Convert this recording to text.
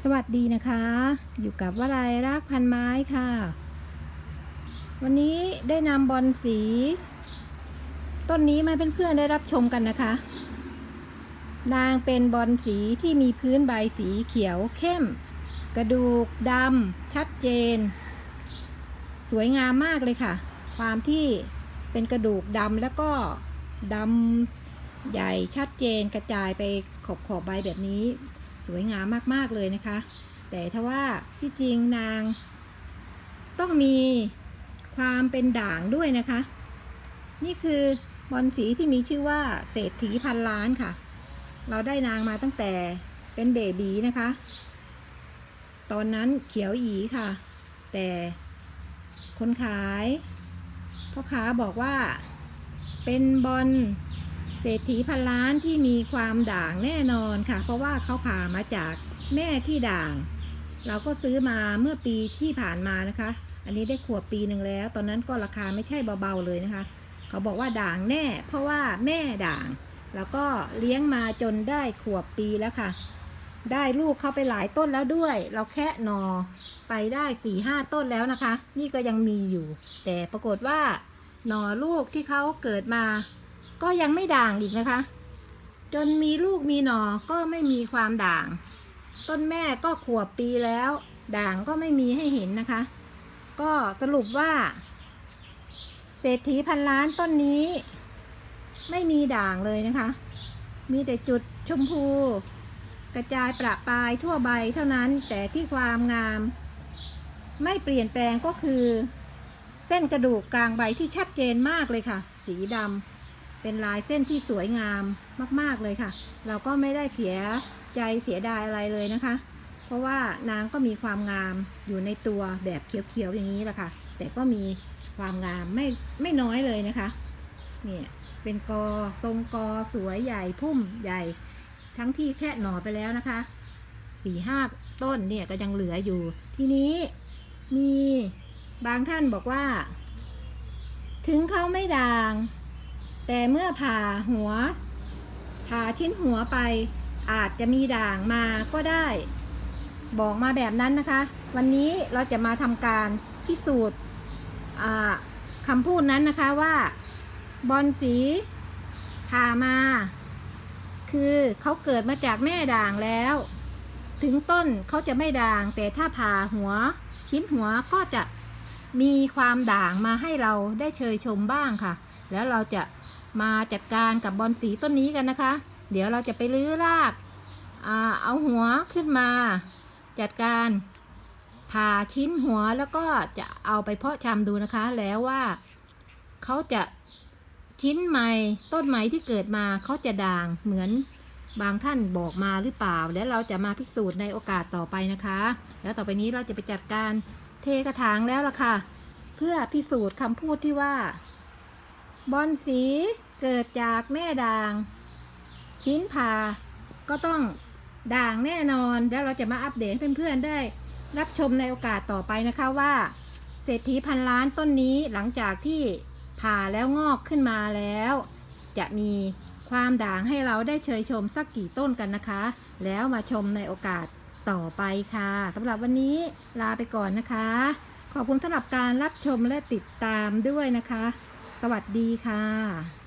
สวัสดีนะคะ อยู่กับวลัยรากพันไม้ค่ะ วันนี้ได้นำบอลสี ต้นนี้มาเพื่อนๆได้รับชมกันนะคะ นางเป็นบอลสีที่มีพื้นใบสีเขียวเข้ม กระดูกดำชัดเจน สวยงามมากเลยค่ะ ความที่เป็นกระดูกดำแล้วก็ดำใหญ่ชัดเจนกระจายไปขอบขอบใบแบบนี้ สวยงามมากๆเลยนะคะ แต่ถ้าว่าที่จริงนาง ต้องมีความเป็นด่างด้วยนะคะ นี่คือบอลสีที่มีชื่อว่าเศรษฐีพันล้านค่ะ เราได้นางมาตั้งแต่เป็นเบบีนะคะ ตอนนั้นเขียวอีค่ะ แต่คนขายพ่อค้าบอกว่าเป็นบอล เศรษฐีพันล้านที่มีความด่างแน่นอนค่ะ เพราะว่าเขาผ่ามาจากแม่ที่ด่าง เราก็ซื้อมาเมื่อปีที่ผ่านมานะคะ อันนี้ได้ขวบปีหนึ่งแล้ว ตอนนั้นก็ราคาไม่ใช่เบาๆเลยนะคะ เขาบอกว่าด่างแน่ เพราะว่าแม่ด่าง แล้วก็เลี้ยงมาจนได้ขวบปีแล้วค่ะ ได้ลูกเข้าไปหลายต้นแล้วด้วย เราแค่หนอไปได้สี่ห้าต้นแล้วนะคะ นี่ก็ยังมีอยู่ แต่ปรากฏว่าหนอลูกที่เขาเกิดมา ก็ยังไม่ด่างอีกนะคะ จนมีลูกมีหนอก็ไม่มีความด่าง ต้นแม่ก็ขวบปีแล้ว ด่างก็ไม่มีให้เห็นนะคะ ก็สรุปว่า เศรษฐีพันล้านต้นนี้ ไม่มีด่างเลยนะคะ มีแต่จุดชมพูกระจายประปรายทั่วใบเท่านั้นแต่ที่ความงาม ไม่เปลี่ยนแปลงก็คือ เส้นกระดูกกลางใบที่ชัดเจนมากเลยค่ะ สีดำ เป็นลายเส้นที่สวยงามมาก ๆ เลยค่ะ เราก็ไม่ได้เสียใจเสียดายอะไรเลยนะคะ เพราะว่านางก็มีความงามอยู่ในตัวแบบเขียวๆอย่างนี้แหละค่ะ แต่ก็มีความงามไม่ไม่น้อยเลยนะคะ เนี่ยเป็นกอทรงกอสวยใหญ่พุ่มใหญ่ ทั้งที่แค่หน่อไปแล้วนะคะสี่ห้าต้นเนี่ยก็ยังเหลืออยู่ ทีนี้มีบางท่านบอกว่า ถึงเขาไม่ด่าง แต่เมื่อผ่าหัว ผ่าชิ้นหัวไป อาจจะมีด่างมาก็ได้ บอกมาแบบนั้นนะคะ วันนี้เราจะมาทำการพิสูจน์คำพูดนั้นนะคะว่าบอลสีผ่ามา คือเขาเกิดมาจากแม่ด่างแล้ว ถึงต้นเขาจะไม่ด่าง แต่ถ้าผ่าหัว ชิ้นหัวก็จะมีความด่างมาให้เราได้เชยชมบ้างค่ะ แล้วเราจะ มาจัดการกับบอลสีต้นนี้กันนะคะ เดี๋ยวเราจะไปรื้อรากอาเอาหัวขึ้นมา จัดการผ่าชิ้นหัวแล้วก็จะเอาไปเพาะชำดูนะคะแล้วว่าเขาจะชิ้นใหม่ต้นใหม่ที่เกิดมาเขาจะด่างเหมือนบางท่านบอกมาหรือเปล่า แล้วเราจะมาพิสูจน์ในโอกาสต่อไปนะคะ แล้วต่อไปนี้เราจะไปจัดการเทกระถางแล้วล่ะค่ะ เพื่อพิสูจน์คำพูดที่ว่า บอลสีเกิดจากแม่ด่าง ชิ้นผ่าก็ต้องด่างแน่นอน แล้วเราจะมาอัปเดตเพื่อนๆได้ รับชมในโอกาสต่อไปนะคะว่า เศรษฐีพันล้านต้นนี้หลังจากที่ผ่าแล้วงอกขึ้นมาแล้ว จะมีความด่างให้เราได้เชยชมสักกี่ต้นกันนะคะ แล้วมาชมในโอกาสต่อไปค่ะสำหรับวันนี้ลาไปก่อนนะคะ ขอบคุณสำหรับการรับชมและติดตามด้วยนะคะ สวัสดีค่ะ